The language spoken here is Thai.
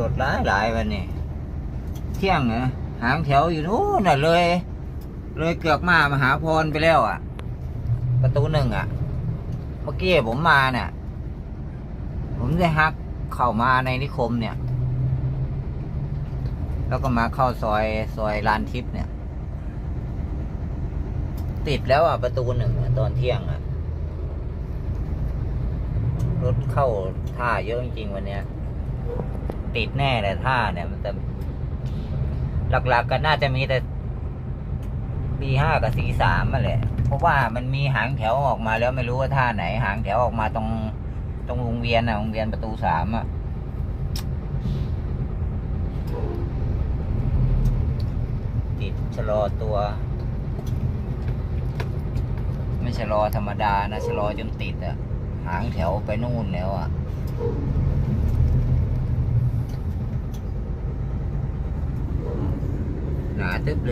รถหลายหลายวันนี้เที่ยงเหรอหางแถวอยู่นู้นน่ะเลย เลยเกือกมามหาพรไปแล้วอะ ประตูหนึ่งอะ เมื่อกี้ผมมาเนี่ย ผมได้ฮักเข้ามาในนิคมเนี่ย แล้วก็มาเข้าซอยซอยลานทิพย์เนี่ย ติดแล้วอะ ประตูหนึ่งอะตอนเที่ยงอะ รถเข้าท่าเยอะจริงๆวันเนี้ย ติดแน่เลยท่าเนี่ยมันจะหลักๆก็น่าจะมีแต่บีห้ากับสีสามมาแหละเพราะว่ามันมีหางแถวออกมาแล้วไม่รู้ว่าท่าไหน หางแถวออกมาตรงตรงวงเวียนอะวงเวียนประตูสามอะติดชะลอตัว ไม่ชะลอธรรมดานะชะลอจนติดอะหางแถวไปนู่นแล้วอะ หนาตึ๊บเ